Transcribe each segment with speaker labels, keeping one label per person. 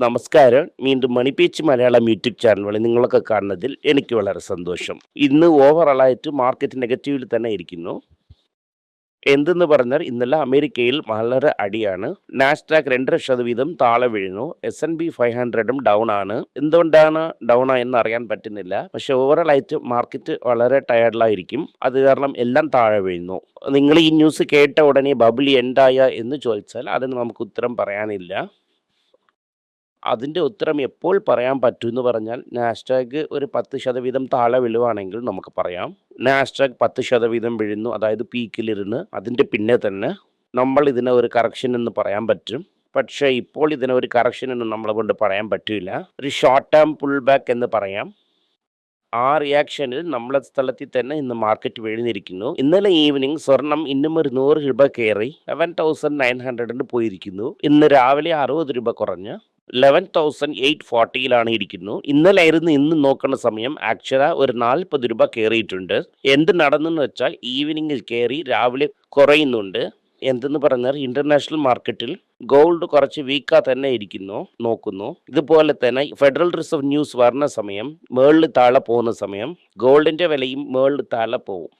Speaker 1: നമസ്കാരം. വീണ്ടും മണിപ്പീച്ച് Malayalam YouTube channel വഴി നിങ്ങളൊക്കെ കാണുന്നതിൽ എനിക്ക് വളരെ സന്തോഷം. ഇന്ന് ഓവറോളായിട്ട് മാർക്കറ്റ് നെഗറ്റീവിൽ തന്നെ ഇരിക്കുന്നു. എന്തെന്ന് പറഞ്ഞാൽ ഇന്നലെ അമേരിക്കയിൽ വളരെ അടിയാണ്. നാസ്ഡാക്ക് രണ്ടര ശതവീതം താളെ വീഴുന്നു. എസ് എൻ ബി ഫൈവ് ഹൺഡ്രഡും ഡൗൺ ആണ്. എന്തുകൊണ്ടാണ് ഡൗൺ ആയെന്ന് അറിയാൻ പറ്റുന്നില്ല. പക്ഷെ ഓവറോൾ ആയിട്ട് മാർക്കറ്റ് വളരെ ടയർഡിലായിരിക്കും അത് കാരണം എല്ലാം താഴെ വീഴുന്നു. നിങ്ങൾ ഈ ന്യൂസ് കേട്ട ഉടനെ ബബിൾ എൻഡായ എന്ന് ചോദിച്ചാൽ അതിന് നമുക്ക് ഉത്തരം പറയാനില്ല. അതിന്റെ ഉത്തരം എപ്പോൾ പറയാൻ പറ്റും എന്ന് പറഞ്ഞാൽ നാഷ്ടാഗ് ഒരു പത്ത് ശതവീതം താഴെ വിളുവാണെങ്കിൽ നമുക്ക് പറയാം. നാഷ്ടാഗ് പത്ത് ശതവീതം വീഴുന്നു അതായത് പീക്കിലിരുന്ന് അതിന്റെ പിന്നെ തന്നെ നമ്മൾ ഇതിനെ ഒരു കറക്ഷൻ എന്ന് പറയാൻ പറ്റും. പക്ഷേ ഇപ്പോൾ ഇതിനെ ഒരു കറക്ഷൻ എന്ന് നമ്മളെ കൊണ്ട് പറയാൻ പറ്റില്ല. ഒരു ഷോർട്ട് ടേം പുൾ ബാക്ക് എന്ന് പറയാം. ആ റിയാക്ഷനിൽ നമ്മളെ സ്ഥലത്തിൽ തന്നെ ഇന്ന് മാർക്കറ്റ് വീഴുന്നിരിക്കുന്നു ഇന്നലെ ഈവനിങ് സ്വർണം ഇന്നും ഒരു നൂറ് രൂപ കയറി ലെവൻ തൗസൻഡ് നയൻ ഹൺഡ്രഡിന് പോയിരിക്കുന്നു. ഇന്ന് രാവിലെ അറുപത് രൂപ കുറഞ്ഞ് ലെവൻ തൗസൻഡ് എയ്റ്റ് ഫോർട്ടിയിലാണ് ഇരിക്കുന്നു. ഇന്നലായിരുന്നു ഇന്ന് നോക്കുന്ന സമയം. ആക്ച്വല ഒരു നാൽപ്പത് രൂപ കയറിയിട്ടുണ്ട്. എന്ത് നടന്നെന്ന് വെച്ചാൽ ഈവനിങ്ങിൽ കയറി രാവിലെ കുറയുന്നുണ്ട്. എന്തെന്ന് പറഞ്ഞാൽ ഇന്റർനാഷണൽ മാർക്കറ്റിൽ ഗോൾഡ് കുറച്ച് വീക്കാ തന്നെ ഇരിക്കുന്നു നോക്കുന്നു. ഇതുപോലെ തന്നെ ഫെഡറൽ റിസർവ് ന്യൂസ് വരുന്ന സമയം മേളിൽ താഴെ പോകുന്ന സമയം ഗോൾഡിന്റെ വിലയും മേളിൽ താഴെ പോകും.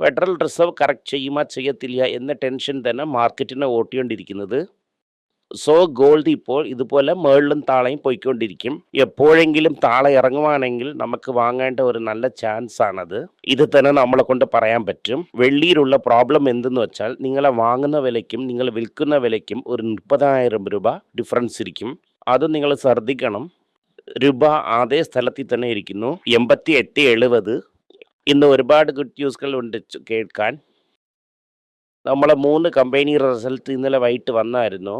Speaker 1: ഫെഡറൽ റിസർവ് കറക്റ്റ് ചെയ്യുമോ ചെയ്യത്തില്ല എന്ന ടെൻഷൻ തന്നെ മാർക്കറ്റിനെ ഓട്ടിക്കൊണ്ടിരിക്കുന്നത്. സോ ഗോൾഡ് ഇപ്പോൾ ഇതുപോലെ മേളിലും താളയും പോയിക്കൊണ്ടിരിക്കും. എപ്പോഴെങ്കിലും താളെ ഇറങ്ങുവാണെങ്കിൽ നമുക്ക് വാങ്ങേണ്ട ഒരു നല്ല ചാൻസ് ആണത്. ഇത് തന്നെ നമ്മളെ കൊണ്ട് പറയാൻ പറ്റും. വെള്ളിയിലുള്ള പ്രോബ്ലം എന്തെന്ന് വെച്ചാൽ നിങ്ങളെ വാങ്ങുന്ന വിലയ്ക്കും നിങ്ങൾ വിൽക്കുന്ന വിലയ്ക്കും ഒരു മുപ്പതിനായിരം രൂപ ഡിഫറൻസ് ഇരിക്കും. അത് നിങ്ങൾ ശ്രദ്ധിക്കണം. രൂപ അതേ സ്ഥലത്തിൽ തന്നെ ഇരിക്കുന്നു. എൺപത്തി എട്ട് എഴുപത്. ഇന്ന് ഒരുപാട് ഗുഡ് ന്യൂസുകൾ ഉണ്ട് കേൾക്കാൻ. നമ്മളെ മൂന്ന് കമ്പനി റിസൾട്ട് ഇന്നലെ വൈകിട്ട് വന്നായിരുന്നു.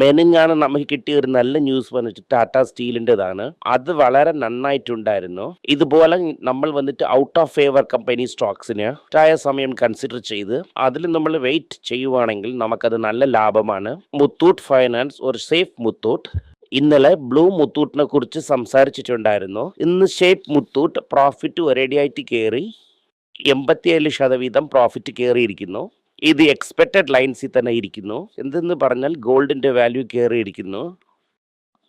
Speaker 1: മെനിഞ്ഞാണ് നമുക്ക് കിട്ടിയ ഒരു നല്ല ന്യൂസ് വന്നിട്ട് ടാറ്റ സ്റ്റീലിന്റെതാണ് അത് വളരെ നന്നായിട്ടുണ്ടായിരുന്നു. ഇതുപോലെ നമ്മൾ വന്നിട്ട് ഔട്ട് ഓഫ് ഫേവർ കമ്പനി സ്റ്റോക്സിന് ആയ സമയം കൺസിഡർ ചെയ്ത് അതിൽ നമ്മൾ വെയിറ്റ് ചെയ്യുവാണെങ്കിൽ നമുക്കത് നല്ല ലാഭമാണ്. മുത്തൂട്ട് ഫൈനാൻസ് ഒരു സേഫ് മുത്തൂട്ട് ഇന്നലെ ബ്ലൂ മുത്തൂട്ടിനെ കുറിച്ച് സംസാരിച്ചിട്ടുണ്ടായിരുന്നു. ഇന്ന് ഷേപ്പ് മുത്തൂട്ട് പ്രോഫിറ്റ് ഒരേടിയായിട്ട് കയറി എൺപത്തിയേഴ് ശതവീതം പ്രോഫിറ്റ് കയറിയിരിക്കുന്നു ഇത് എക്സ്പെക്റ്റഡ് ലൈൻസിൽ തന്നെ ഇരിക്കുന്നു. എന്തെന്ന് പറഞ്ഞാൽ ഗോൾഡിന്റെ വാല്യൂ കയറിയിരിക്കുന്നു.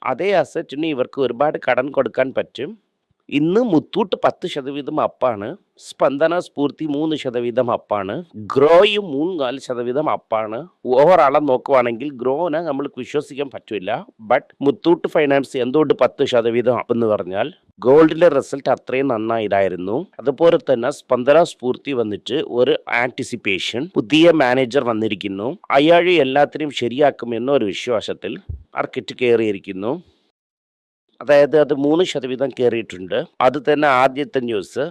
Speaker 1: അതേ അസറ്റിന് ഇവർക്ക് ഒരുപാട് കടം കൊടുക്കാൻ പറ്റും. ഇന്ന് മുത്തൂട്ട് പത്ത് ശതവീതം അപ്പാണ് സ്പന്ദന സ്ഫൂർത്തി മൂന്ന് ശതവീതം അപ്പാണ് ഗ്രോയും മൂന്ന് നാല് ശതവീതം അപ്പാണ്. ഓവറാളെ നോക്കുവാണെങ്കിൽ ഗ്രോനെ നമ്മൾക്ക് വിശ്വസിക്കാൻ പറ്റില്ല. ബട്ട് മുത്തൂട്ട് ഫൈനാൻസ് എന്തുകൊണ്ട് പത്ത് ശതവീതം അപ്പെന്ന് പറഞ്ഞാൽ ഗോൾഡിലെ റിസൾട്ട് അത്രയും നന്നായിട്ടായിരുന്നു അതുപോലെ തന്നെ സ്പന്ദന സ്ഫൂർത്തി വന്നിട്ട് ഒരു ആന്റിസിപ്പേഷൻ പുതിയ മാനേജർ വന്നിരിക്കുന്നു. അയാൾ എല്ലാത്തിനെയും ശരിയാക്കുമെന്ന ഒരു വിശ്വാസത്തിൽ മാർക്കറ്റ് കയറിയിരിക്കുന്നു. അതായത് അത് മൂന്ന് ശതവീതം കയറിയിട്ടുണ്ട് അത് തന്നെ ആദ്യത്തെ ന്യൂസ്.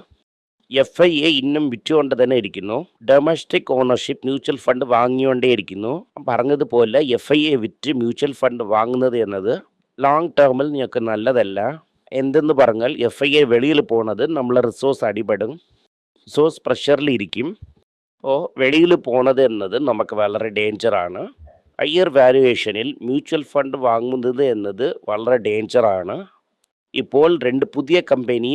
Speaker 1: എഫ് ഐ എ ഇന്നും വിറ്റുകൊണ്ട് തന്നെ ഇരിക്കുന്നു. ഡൊമസ്റ്റിക് ഓണർഷിപ്പ് മ്യൂച്വൽ ഫണ്ട് വാങ്ങിക്കൊണ്ടേ ഇരിക്കുന്നു. പറഞ്ഞതുപോലെ എഫ് ഐ എ വിറ്റ് മ്യൂച്വൽ ഫണ്ട് വാങ്ങുന്നത് എന്നത് ലോങ് ടേമിൽ നിങ്ങൾക്ക് നല്ലതല്ല. എന്തെന്ന് പറഞ്ഞാൽ എഫ് ഐ എ വെളിയിൽ പോണത് നമ്മളെ റിസോഴ്സ് അടിപെടും. റിസോഴ്സ് പ്രഷറിൽ ഇരിക്കും. ഓ വെളിയിൽ പോണത് എന്നത് നമുക്ക് വളരെ ഡേഞ്ചറാണ് ഹയർ വാല്യുവേഷനിൽ മ്യൂച്വൽ ഫണ്ട് വാങ്ങുന്നത് എന്നത് വളരെ ഡേഞ്ചറാണ് ഇപ്പോൾ രണ്ട് പുതിയ കമ്പനി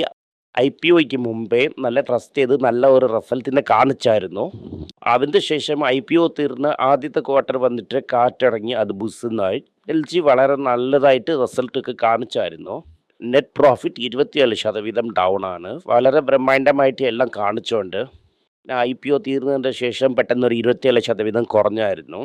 Speaker 1: ഐ പി ഒയ്ക്ക് മുമ്പേ നല്ല ട്രസ്റ്റ് ചെയ്ത് നല്ല ഒരു റിസൾട്ടിനെ കാണിച്ചായിരുന്നു. അതിന്റെ ശേഷം ഐ പി ഒ തീർന്ന് ആദ്യത്തെ ക്വാർട്ടർ വന്നിട്ട് കാറ്റടങ്ങി അത് ബുസ്സെന്നായി. എൽ ജി വളരെ നല്ലതായിട്ട് റിസൾട്ടൊക്കെ കാണിച്ചായിരുന്നു. നെറ്റ് പ്രോഫിറ്റ് ഇരുപത്തിയേഴ് ശതവീതം ഡൗൺ ആണ്. വളരെ ബ്രഹ്മാണ്ഡമായിട്ട് എല്ലാം കാണിച്ചുകൊണ്ട് ഐ പി ഒ തീർന്നതിന്റെ ശേഷം പെട്ടെന്ന് ഒരു ഇരുപത്തിയേഴ് ശതവീതം കുറഞ്ഞായിരുന്നു.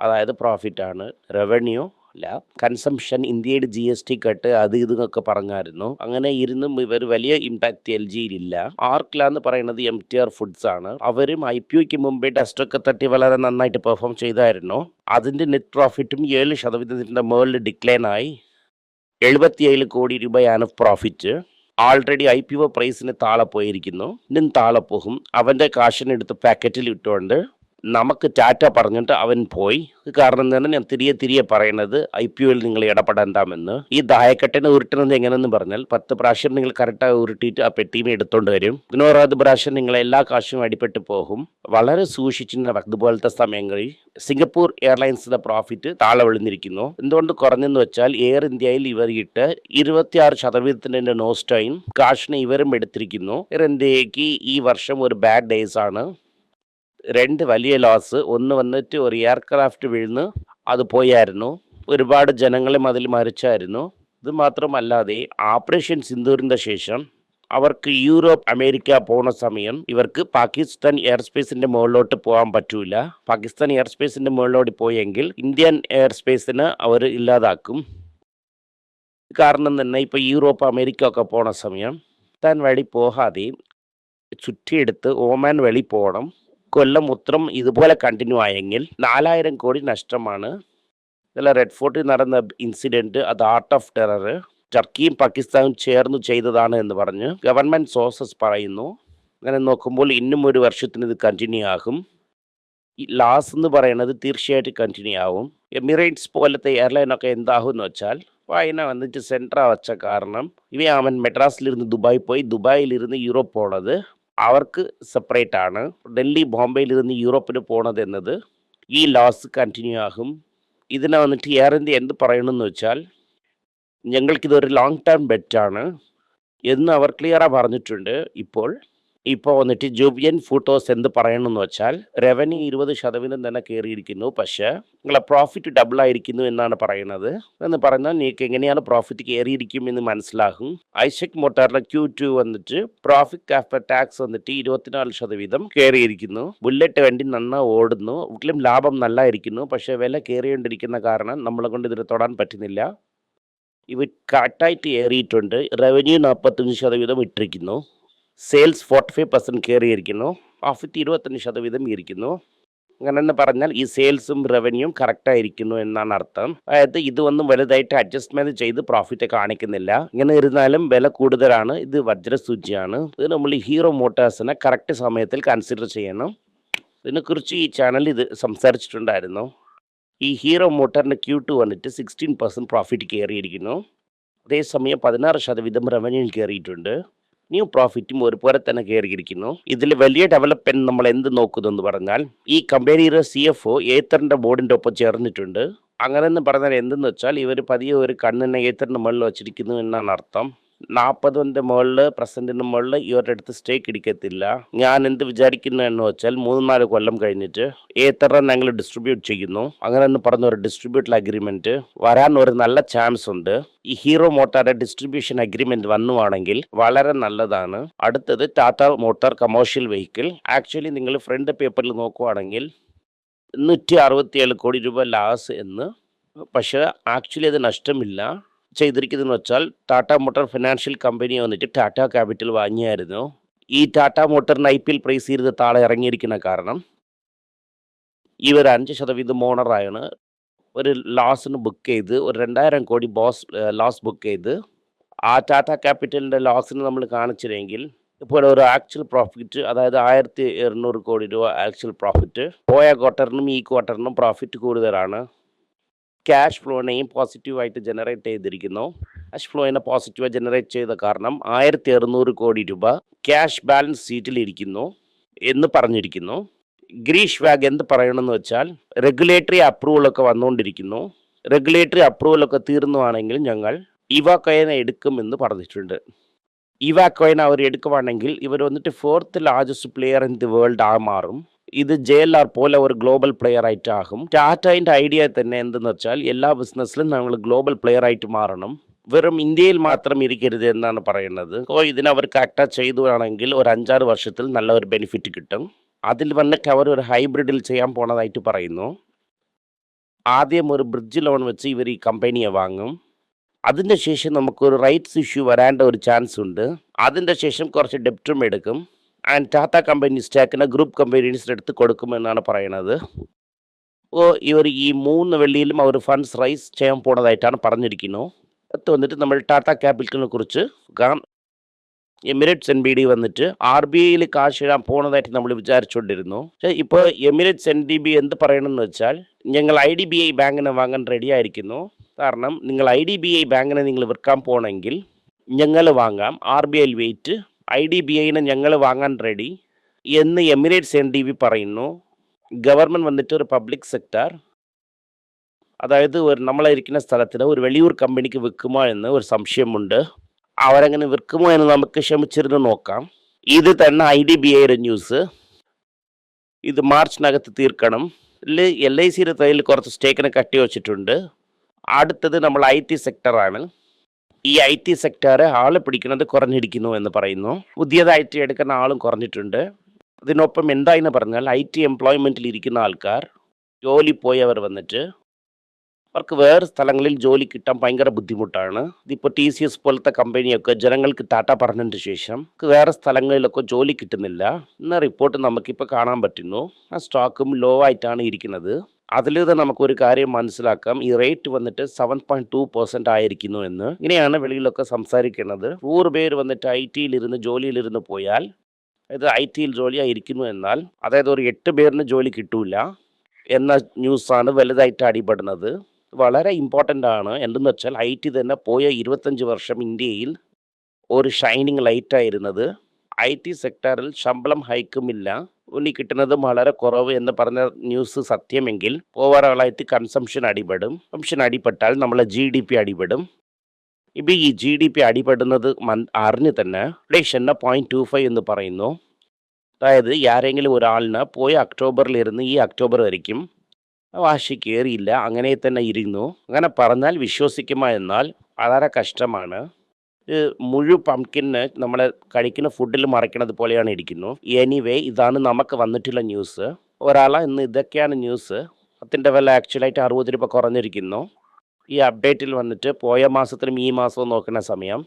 Speaker 1: അതായത് പ്രോഫിറ്റ് ആണ്. റവന്യൂ അല്ല കൺസംഷൻ ഇന്ത്യയുടെ ജി എസ് ടി കട്ട് അത് ഇതെന്നൊക്കെ പറഞ്ഞായിരുന്നു. അങ്ങനെ ഇരുന്നും ഇവർ വലിയ ഇമ്പാക്ട് എൽ ജിയിലില്ല ആർക്കില എന്ന് പറയുന്നത് എം ടി ആർ ഫുഡ്സ് ആണ്. അവരും ഐ പി ഒക്ക് മുമ്പേ ടെസ്റ്റൊക്കെ തട്ടി വളരെ നന്നായിട്ട് പെർഫോം ചെയ്തായിരുന്നു. അതിന്റെ നെറ്റ് പ്രോഫിറ്റും ഏഴ് ശതമാനത്തിന്റെ മുകളിൽ ഡിക്ലൈൻ ആയി. എഴുപത്തിയേഴ് കോടി രൂപയാണ് profit already I P O പ്രൈസിന് താഴെ പോയിരിക്കുന്നു. ഇന്നും താഴെ പോകും. അവന്റെ കാശിനെടുത്ത് പാക്കറ്റിൽ ഇട്ടുകൊണ്ട് നമുക്ക് ടാറ്റ പറഞ്ഞിട്ട് അവൻ പോയി. കാരണം തന്നെ ഞാൻ തിരികെ തിരികെ പറയുന്നത് ഐ പി ഒയിൽ നിങ്ങൾ ഇടപെടേണ്ടാമെന്ന്. ഈ ദായക്കെട്ടിനെ ഉരുട്ടുന്നത് എങ്ങനെയെന്ന് പറഞ്ഞാൽ പത്ത് പ്രാവശ്യം നിങ്ങൾ കറക്റ്റായി ഉരുട്ടിയിട്ട് ആ പെട്ടിയും എടുത്തോണ്ട് വരും. ഇതിനോറാത് പ്രാവശ്യം നിങ്ങൾ എല്ലാ കാശും അടിപ്പെട്ട് പോകും. വളരെ സൂക്ഷിച്ചിരുന്ന അതുപോലത്തെ സമയങ്ങളിൽ സിംഗപ്പൂർ എയർലൈൻസിന്റെ പ്രോഫിറ്റ് താഴെ വിളിഞ്ഞിരിക്കുന്നു എന്തുകൊണ്ട് കുറഞ്ഞെന്ന് വെച്ചാൽ എയർ ഇന്ത്യയിൽ ഇവർ ഇട്ട് ഇരുപത്തിയാറ് ശതവീതത്തിന്റെ നോസ്റ്റൈൻ കാഷിനെ ഇവരും എടുത്തിരിക്കുന്നു. എയർ ഇന്ത്യയ്ക്ക് ഈ വർഷം ഒരു ബാഡ് ഡേയ്സ് ആണ്. രണ്ട് വലിയ ലോസ് ഒന്ന് വന്നിട്ട് ഒരു എയർക്രാഫ്റ്റ് വീഴ്ന്ന് അത് പോയായിരുന്നു. ഒരുപാട് ജനങ്ങളും അതിൽ മരിച്ചായിരുന്നു ഇത് മാത്രമല്ലാതെ ഓപ്പറേഷൻ സിന്ദൂരിന്റെ ശേഷം അവർക്ക് യൂറോപ്പ് അമേരിക്ക പോണ സമയം ഇവർക്ക് പാകിസ്ഥാൻ എയർ സ്പേസിന്റെ മുകളിലോട്ട് പോകാൻ പറ്റൂല. പാകിസ്ഥാൻ എയർ സ്പേസിന്റെ മുകളിലോട്ട് പോയെങ്കിൽ ഇന്ത്യൻ എയർ സ്പേസിന് അവർ ഇല്ലാതാക്കും. കാരണം തന്നെ ഇപ്പൊ യൂറോപ്പ് അമേരിക്ക ഒക്കെ പോണ സമയം താൻ വഴി പോകാതെ ചുറ്റിയെടുത്ത് ഓമാൻ വഴി പോകണം കൊല്ലം ഉത്രം ഇതുപോലെ കണ്ടിന്യൂ ആയെങ്കിൽ നാലായിരം കോടി നഷ്ടമാണ്. ഇതല്ല റെഡ് ഫോർട്ടിൽ നടന്ന ഇൻസിഡന്റ് അത് ആർട്ട് ഓഫ് ടെറർ ടർക്കിയും പാകിസ്ഥാനും ചേർന്ന് ചെയ്തതാണ് എന്ന് പറഞ്ഞ് ഗവൺമെന്റ് സോഴ്സസ് പറയുന്നു. അങ്ങനെ നോക്കുമ്പോൾ ഇന്നും ഒരു വർഷത്തിന് ഇത് കണ്ടിന്യൂ ആകും. ഈ ലാസ് എന്ന് പറയുന്നത് തീർച്ചയായിട്ടും കണ്ടിന്യൂ ആവും. എമിറേറ്റ്സ് പോലത്തെ എയർലൈനൊക്കെ എന്താകും എന്ന് വെച്ചാൽ വായന വന്നിട്ട് സെൻട്രാ വച്ച കാരണം ഇവ അവൻ മെഡ്രാസിലിരുന്ന് ദുബായ് പോയി. ദുബായിലിരുന്ന് യൂറോപ്പ് പോണത് അവർക്ക് സെപ്പറേറ്റ് ആണ്. ഡൽഹി ബോംബെയിൽ നിന്ന് യൂറോപ്പിൽ പോണത് എന്നത് ഈ ലോസ് കണ്ടിന്യൂ ആകും. ഇതിനെ വന്നിട്ട് എയർ ഇന്ത്യ എന്ത് പറയണമെന്ന് വെച്ചാൽ ഞങ്ങൾക്കിതൊരു ലോങ് ടേം ബെറ്റാണ് എന്ന് അവർ ക്ലിയറാണ് പറഞ്ഞിട്ടുണ്ട്. ഇപ്പോൾ ഇപ്പോൾ വന്നിട്ട് ജുബിയൻ ഫൂട്ടോസ് എന്ത് പറയണമെന്ന് വെച്ചാൽ റവന്യൂ ഇരുപത് ശതമാനം തന്നെ കയറിയിരിക്കുന്നു. പക്ഷേ നിങ്ങളെ പ്രോഫിറ്റ് ഡബിൾ ആയിരിക്കുന്നു എന്നാണ് പറയുന്നത്. എന്ന് പറഞ്ഞാൽ നിങ്ങൾക്ക് എങ്ങനെയാണ് പ്രോഫിറ്റ് കയറിയിരിക്കും എന്ന് മനസ്സിലാകും. ഐസക് മോട്ടാറിലെ ക്യൂ ടു വന്നിട്ട് പ്രോഫിറ്റ് ആഫ്റ്റർ ടാക്സ് വന്നിട്ട് ഇരുപത്തിനാല് ശതവീതം കയറിയിരിക്കുന്നു. ബുള്ളറ്റ് വണ്ടി നന്നായി ഓടുന്നു. ഒരിക്കലും ലാഭം നല്ലായിരിക്കുന്നു. പക്ഷേ വില കയറിക്കൊണ്ടിരിക്കുന്ന കാരണം നമ്മളെ കൊണ്ട് ഇതിൽ തൊടാൻ പറ്റുന്നില്ല. ഇവ കട്ടായിട്ട് ഏറിയിട്ടുണ്ട് റവന്യൂ നാൽപ്പത്തഞ്ച് ശതവീതം ഇട്ടിരിക്കുന്നു. സെയിൽസ് ഫോർട്ടി ഫൈവ് പെർസെന്റ് കയറിയിരിക്കുന്നു. പ്രോഫിറ്റ് ഇരുപത്തഞ്ച് ശതവീതം ഇരിക്കുന്നു. അങ്ങനെ എന്ന് പറഞ്ഞാൽ ഈ സെയിൽസും റവന്യൂവും കറക്റ്റായിരിക്കുന്നു എന്നാണ് അർത്ഥം. അതായത് ഇത് ഒന്നും വലുതായിട്ട് അഡ്ജസ്റ്റ്മെന്റ് ചെയ്ത് പ്രോഫിറ്റ് കാണിക്കുന്നില്ല. ഇങ്ങനെ ഇരുന്നാലും വില കൂടുതലാണ്. ഇത് വജ്രസൂചിയാണ്. ഇത് നമ്മൾ ഹീറോ മോട്ടേഴ്സിനെ കറക്റ്റ് സമയത്തിൽ കൺസിഡർ ചെയ്യണം. ഇതിനെക്കുറിച്ച് ഈ ചാനൽ ഇത് സംസാരിച്ചിട്ടുണ്ടായിരുന്നു. ഈ ഹീറോ മോട്ടറിന്റെ ക്യൂ ടു വന്നിട്ട് സിക്സ്റ്റീൻ പെർസെന്റ് പ്രോഫിറ്റ് കയറിയിരിക്കുന്നു. അതേസമയം പതിനാറ് ശതവീതം റവന്യൂ കയറിയിട്ടുണ്ട്. ന്യൂ പ്രോഫിറ്റും ഒരുപോലെ തന്നെ കയറിയിരിക്കുന്നു. ഇതിൽ വലിയ ഡെവലപ്മെന്റ് നമ്മൾ എന്ത് നോക്കുന്നു എന്ന് പറഞ്ഞാൽ ഈ കമ്പനിയുടെ സി എഫ് ഒ ഏത്തറിന്റെ ബോർഡിന്റെ ഒപ്പം ചേർന്നിട്ടുണ്ട്. അങ്ങനെ എന്ന് പറഞ്ഞാൽ എന്തെന്ന് വെച്ചാൽ ഇവർ പതിയെ ഒരു കണ്ണിനെ ഏത്തറിന്റെ മുകളിൽ വെച്ചിരിക്കുന്നു എന്നാണ് അർത്ഥം. നാൽപ്പതിന്റെ മുകളിൽ പ്രസന്റിന്റെ മുകളിൽ ഇവരുടെ അടുത്ത് സ്റ്റേക്ക് ഇടിക്കത്തില്ല ഞാൻ എന്ത് വിചാരിക്കുന്നു എന്ന് വെച്ചാൽ മൂന്ന് നാല് കൊല്ലം കഴിഞ്ഞിട്ട് ഏത്തറ ഞങ്ങൾ ഡിസ്ട്രിബ്യൂട്ട് ചെയ്യുന്നു. അങ്ങനെ എന്ന് പറഞ്ഞ ഒരു ഡിസ്ട്രിബ്യൂട്ടർ അഗ്രിമെന്റ് വരാൻ ഒരു നല്ല ചാൻസ് ഉണ്ട്. ഈ ഹീറോ മോട്ടാറിന്റെ ഡിസ്ട്രിബ്യൂഷൻ അഗ്രിമെന്റ് വന്നുവാണെങ്കിൽ വളരെ നല്ലതാണ്. അടുത്തത് Tata motor commercial vehicle actually നിങ്ങൾ ഫ്രണ്ട് പേപ്പറിൽ നോക്കുവാണെങ്കിൽ നൂറ്റി അറുപത്തിയേഴ് കോടി രൂപ ലാസ് എന്ന്. പക്ഷേ ആക്ച്വലി അത് നഷ്ടമില്ല. ചെയ്തിരിക്കുന്നതെന്ന് വെച്ചാൽ ടാറ്റ മോട്ടോർ ഫിനാൻഷ്യൽ കമ്പനി വന്നിട്ട് ടാറ്റ ക്യാപിറ്റൽ വാങ്ങിയായിരുന്നു. ഈ ടാറ്റ മോട്ടറിന് ഐ പി എൽ പ്രൈസ് ചെയ്ത് താഴെ ഇറങ്ങിയിരിക്കുന്ന കാരണം ഇവർ അഞ്ച് ശതവീതം ഓണറായാണ് ഒരു ലാസിന് ബുക്ക് ചെയ്ത് ഒരു രണ്ടായിരം കോടി ബോസ് ലോസ് ബുക്ക് ചെയ്ത് ആ ടാറ്റ ക്യാപിറ്റലിന്റെ ലോസിന് നമ്മൾ കാണിച്ചില്ലെങ്കിൽ ഇപ്പോൾ ഒരു ആക്ച്വൽ പ്രോഫിറ്റ് അതായത് ആയിരത്തി എണ്ണൂറ് കോടി രൂപ ആക്ച്വൽ പ്രോഫിറ്റ് പോയ ക്വാർട്ടറിനും ഈ ക്വാർട്ടറിനും പ്രോഫിറ്റ് കൂടുതലാണ്. ക്യാഷ് ഫ്ലോനെയും പോസിറ്റീവായിട്ട് ജനറേറ്റ് ചെയ്തിരിക്കുന്നു. ക്യാഷ് ഫ്ലോയിനെ പോസിറ്റീവായി ജനറേറ്റ് ചെയ്ത കാരണം ആയിരത്തി അറുന്നൂറ് കോടി രൂപ ക്യാഷ് ബാലൻസ് ഷീറ്റിൽ ഇരിക്കുന്നു എന്ന് പറഞ്ഞിരിക്കുന്നു. ഗ്രീഷ് വാഗ് എന്ത് പറയണമെന്ന് വെച്ചാൽ റെഗുലേറ്ററി അപ്രൂവലൊക്കെ വന്നുകൊണ്ടിരിക്കുന്നു. റെഗുലേറ്ററി അപ്രൂവലൊക്കെ തീർന്നുവാണെങ്കിൽ ഞങ്ങൾ ഇവ കൊയന എടുക്കുമെന്ന് പറഞ്ഞിട്ടുണ്ട്. ഇവ കൊയന അവർ എടുക്കുവാണെങ്കിൽ ഇവർ വന്നിട്ട് fourth largest player in the world ആ മാറും. ഇത് ജെ എൽ ആർ പോലെ ഒരു ഗ്ലോബൽ പ്ലെയർ ആയിട്ടാകും. ടാറ്റയിന്റെ ഐഡിയ തന്നെ എന്തെന്ന് വെച്ചാൽ എല്ലാ ബിസിനസ്സിലും നമ്മൾ ഗ്ലോബൽ പ്ലെയർ ആയിട്ട് മാറണം. വെറും ഇന്ത്യയിൽ മാത്രം ഇരിക്കരുത് എന്നാണ് പറയുന്നത്. അപ്പോൾ ഇതിനവർ അവർ കറക്റ്റാ ചെയ്തുവാണെങ്കിൽ ഒരു അഞ്ചാറ് വർഷത്തിൽ നല്ല ഒരു ബെനിഫിറ്റ് കിട്ടും. അതിൽ വന്നിട്ട് അവർ ഒരു ഹൈബ്രിഡിൽ ചെയ്യാൻ പോണതായിട്ട് പറയുന്നു. ആദ്യം ഒരു ബ്രിഡ്ജ് ലോൺ വെച്ച് ഇവർ ഈ കമ്പനിയെ വാങ്ങും. അതിന്റെ ശേഷം നമുക്കൊരു റൈറ്റ്സ് ഇഷ്യൂ വരാണ്ട ഒരു ചാൻസ് ഉണ്ട്. അതിന്റെ ശേഷം കുറച്ച് ഡെപ്റ്റും എടുക്കും. ആൻഡ് ടാറ്റ കമ്പനി സ്റ്റാക്കിനെ ഗ്രൂപ്പ് കമ്പനീസിന്റെ അടുത്ത് കൊടുക്കുമെന്നാണ് പറയുന്നത്. അപ്പോൾ ഇവർ ഈ മൂന്ന് വെള്ളിയിലും അവർ ഫണ്ട്സ് റൈസ് ചെയ്യാൻ പോണതായിട്ടാണ് പറഞ്ഞിരിക്കുന്നു. അടുത്ത് വന്നിട്ട് നമ്മൾ ടാറ്റ ക്യാപിറ്റലിനെ കുറിച്ച് എമിറേറ്റ്സ് എൻ ബി ഡി വന്നിട്ട് ആർ ബി ഐയിൽ കാശ് ഇടാൻ പോണതായിട്ട് നമ്മൾ വിചാരിച്ചുകൊണ്ടിരുന്നു പക്ഷേ ഇപ്പോൾ എമിറേറ്റ്സ് എൻ ഡി ബി എന്ത് പറയണമെന്ന് വെച്ചാൽ ഞങ്ങൾ ഐ ഡി ബി ഐ ബാങ്കിനെ വാങ്ങാൻ റെഡി ആയിരിക്കുന്നു. കാരണം നിങ്ങൾ ഐ ഡി ബി ഐ ബാങ്കിനെ നിങ്ങൾ വിൽക്കാൻ പോകണമെങ്കിൽ ഞങ്ങൾ വാങ്ങാം. ആർ ബി ഐയിൽ വെയിറ്റ് ഐ ഡി ബി ഐനെ ഞങ്ങൾ വാങ്ങാൻ റെഡി എന്ന് എമിറേറ്റ്സ് എൻ ഡി ബി പറയുന്നു. ഗവൺമെന്റ് വന്നിട്ട് ഒരു പബ്ലിക് സെക്ടർ അതായത് ഒരു നമ്മളിരിക്കുന്ന സ്ഥലത്തിന് ഒരു വെളിയൂർ കമ്പനിക്ക് വിൽക്കുമോ എന്ന് ഒരു സംശയമുണ്ട്. അവരങ്ങനെ വിൽക്കുമോ എന്ന് നമുക്ക് ക്ഷമിച്ചിരുന്ന് നോക്കാം. ഇത് തന്നെ ഐ ഡി ബി ഐയുടെ ന്യൂസ് ഇത് മാർച്ചിനകത്ത് തീർക്കണം. ഇതിൽ എൽ ഐ സിയുടെ തൈയിൽ കുറച്ച് സ്റ്റേക്കിനെ കട്ടി വെച്ചിട്ടുണ്ട് അടുത്തത് നമ്മൾ ഐ ടി സെക്ടറാണ് ഈ ഐ ടി സെക്ടർ ആളെ പിടിക്കുന്നത് കുറഞ്ഞിരിക്കുന്നു എന്ന് പറയുന്നു. പുതിയതായിട്ട് എടുക്കുന്ന ആളും കുറഞ്ഞിട്ടുണ്ട്. അതിനൊപ്പം എന്തായെന്ന് പറഞ്ഞാൽ ഐ ടി എംപ്ലോയ്മെന്റിൽ ഇരിക്കുന്ന ആൾക്കാർ ജോലി പോയവർ വന്നിട്ട് അവർക്ക് വേറെ സ്ഥലങ്ങളിൽ ജോലി കിട്ടാൻ ഭയങ്കര ബുദ്ധിമുട്ടാണ്. ഇതിപ്പോൾ ടി സി എസ് പോലത്തെ കമ്പനിയൊക്കെ ജനങ്ങൾക്ക് ടാറ്റ പറഞ്ഞതിന് ശേഷം വേറെ സ്ഥലങ്ങളിലൊക്കെ ജോലി കിട്ടുന്നില്ല. എന്ന റിപ്പോർട്ട് നമുക്കിപ്പോൾ കാണാൻ പറ്റുന്നു. ആ സ്റ്റോക്കും ലോ ആയിട്ടാണ് ഇരിക്കുന്നത്. അതിൽ നമുക്ക് നമുക്കൊരു കാര്യം മനസ്സിലാക്കാം. ഈ റേറ്റ് വന്നിട്ട് സെവൻ പോയിന്റ് ടു പെർസെന്റ് ആയിരിക്കുന്നു എന്ന്. ഇങ്ങനെയാണ് വെളിയിലൊക്കെ സംസാരിക്കുന്നത്. നൂറ് പേര് വന്നിട്ട് ഐ ടിയിലിരുന്ന് ജോലിയിലിരുന്ന് പോയാൽ അതായത് ഐ ടിയിൽ ജോലിയായിരിക്കുന്നു എന്നാൽ അതായത് ഒരു എട്ട് പേരിന് ജോലി കിട്ടൂല എന്ന ന്യൂസാണ് വലുതായിട്ട് അടിപെടുന്നത്. വളരെ ഇമ്പോർട്ടന്റ് ആണ്. എന്തെന്ന് വെച്ചാൽ ഐ ടി തന്നെ പോയ ഇരുപത്തഞ്ച് വർഷം ഇന്ത്യയിൽ ഒരു ഷൈനിങ് ലൈറ്റായിരുന്നത് ഐ ടി സെക്ടറിൽ ശമ്പളം ഹൈക്കുമില്ല. ഉണ്ണി കിട്ടുന്നത് വളരെ കുറവ് എന്ന് പറഞ്ഞ ന്യൂസ് സത്യമെങ്കിൽ ഓവറോളായിട്ട് കൺസംഷൻ അടിപെടും. കൺസംഷൻ അടിപ്പെട്ടാൽ നമ്മളെ ജി ഡി പി അടിപെടും. ഇപ്പം ഈ ജി ഡി പി അടിപെടുന്നത് മന് അറിഞ്ഞ് തന്നെ ഇൻഫ്ലേഷൻ പോയിന്റ് ടു ഫൈവ് എന്ന് പറയുന്നു. അതായത് ആരെങ്കിലും ഒരാളിന് പോയ അക്ടോബറിലിരുന്ന് ഈ അക്ടോബർ വരയ്ക്കും. വാശി കയറിയില്ല അങ്ങനെ തന്നെ ഇരുന്നു. അങ്ങനെ പറഞ്ഞാൽ വിശ്വസിക്കുമോ എന്നാൽ വളരെ കഷ്ടമാണ്. മുഴു പംകിന് നമ്മളെ കഴിക്കുന്ന ഫുഡിൽ മറയ്ക്കുന്നത് പോലെയാണ് ഇരിക്കുന്നു. എനിവേ ഇതാണ് നമുക്ക് വന്നിട്ടുള്ള ന്യൂസ് ഒരാളെ ഇന്ന് ഇതൊക്കെയാണ് ന്യൂസ് അതിന്റെ വില ആക്ച്വലായിട്ട് അറുപത് രൂപ കുറഞ്ഞിരിക്കുന്നു. ഈ അപ്ഡേറ്റിൽ വന്നിട്ട് പോയ മാസത്തിലും ഈ മാസവും നോക്കുന്ന സമയം.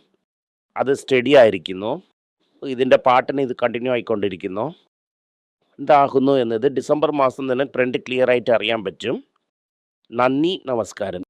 Speaker 1: അത് സ്റ്റഡി ആയിരിക്കുന്നു. ഇതിന്റെ പാട്ടിന് ഇത് കണ്ടിന്യൂ ആയിക്കൊണ്ടിരിക്കുന്നു. എന്താകുന്നു എന്നത് ഡിസംബർ മാസം തന്നെ ട്രെൻഡ് ക്ലിയർ ആയിട്ട് അറിയാൻ പറ്റും. നന്ദി നമസ്കാരം.